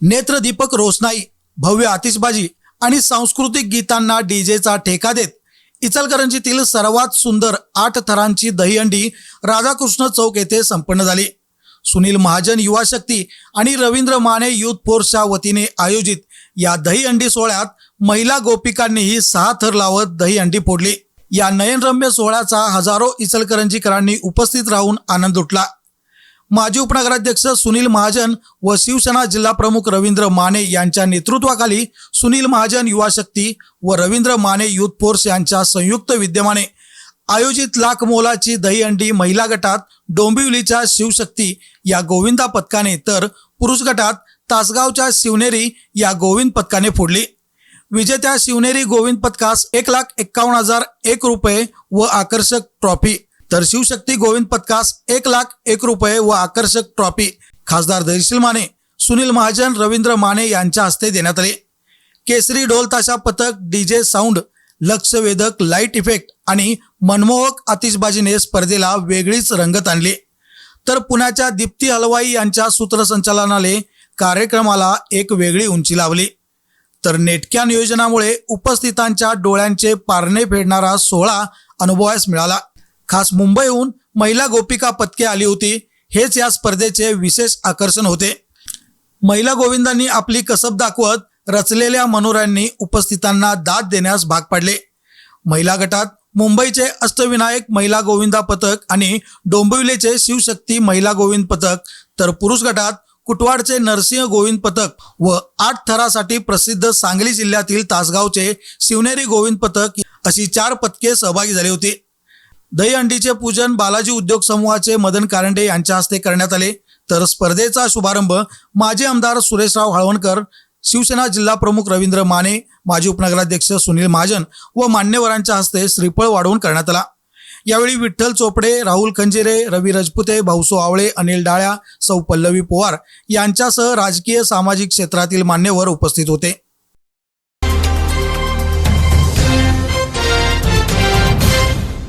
नेत्रदीपक रोषणाई भव्य आतिषबाजी आणि सांस्कृतिक गीतांना डीजेचा ठेका देत इचलकरंजीतील सर्वात सुंदर आठ थरांची दहीहंडी राधाकृष्ण चौक येथे संपन्न झाली. सुनील महाजन युवा शक्ती आणि रवींद्र माने युथ फोर्सच्या वतीने आयोजित या दहीहंडी सोहळ्यात महिला गोपिकांनीही सहा थर लावत दहीहंडी फोडली. या नयनरम्य सोहळ्याचा हजारो इचलकरंजीकरांनी उपस्थित राहून आनंद उठला माजी उपनगराध्यक्ष सुनील महाजन व शिवसेना जिल्हा प्रमुख रवींद्र माने यांच्या नेतृत्वाखाली सुनील महाजन युवा शक्ती व रवींद्र माने युथ फोर्स यांच्या संयुक्त विद्यमाने आयोजित लाख मोलाची दहीहंडी महिला गटात डोंबिवलीच्या शिवशक्ती या गोविंदा पथकाने तर पुरुष गटात तासगावच्या शिवनेरी या गोविंद पथकाने फोडली. विजेत्या शिवनेरी गोविंद पथकास एक लाख एक्कावन्न हजार एक रुपये व आकर्षक ट्रॉफी. तर शिवशक्ती गोविंद पथकास एक लाख एक रुपये व आकर्षक ट्रॉफी खासदार धैर्यशील माने सुनील महाजन रवींद्र माने यांच्या हस्ते देण्यात आले. केसरी ढोल ताशा पथक डीजे साऊंड लक्षवेधक लाइट इफेक्ट आणि मनमोहक आतिषबाजीने स्पर्धेला वेगळीच रंगत आणली. तर पुण्याच्या दीप्ती हलवाई यांच्या सूत्रसंचालनाने कार्यक्रमाला एक वेगळी उंची लावली. तर नेटक्या नियोजनामुळे उपस्थितांच्या डोळ्यांचे पारणे फेडणारा सोहळा अनुभवास मिळाला. खास मुंबईहून महिला गोपिका पदके आली होती. हेच या स्पर्धेचे विशेष आकर्षण होते. महिला गोविंदांनी आपली कसब दाखवत रचलेल्या मनोऱ्यांनी उपस्थितांना दाद देण्यास भाग पाडले. महिला गटात मुंबईचे अष्टविनायक महिला गोविंदा पथक आणि डोंबिवलीचे शिवशक्ती महिला गोविंद पथक तर पुरुष गटात कुटवाडचे नरसिंह गोविंद पथक व आठ थरासाठी प्रसिद्ध सांगली जिल्ह्यातील तासगावचे शिवनेरी गोविंद पथक अशी चार पथके सहभागी झाली होती. दहीहंडीचे पूजन बालाजी उद्योग समूहाचे मदन कारंडे यांच्या हस्ते करण्यात आले. तर स्पर्धेचा शुभारंभ माजी आमदार सुरेशराव हळवणकर शिवसेना जिल्हा प्रमुख रवींद्र माने माजी उपनगराध्यक्ष सुनील महाजन व मान्यवरांच्या हस्ते श्रीफळ वाढवून करण्यात आला. यावेळी विठ्ठल चोपडे राहुल खंजिरे रवी रजपुते भाऊसो आवळे अनिल डाळ्या सौ पल्लवी पोवार यांच्यासह राजकीय सामाजिक क्षेत्रातील मान्यवर उपस्थित होते.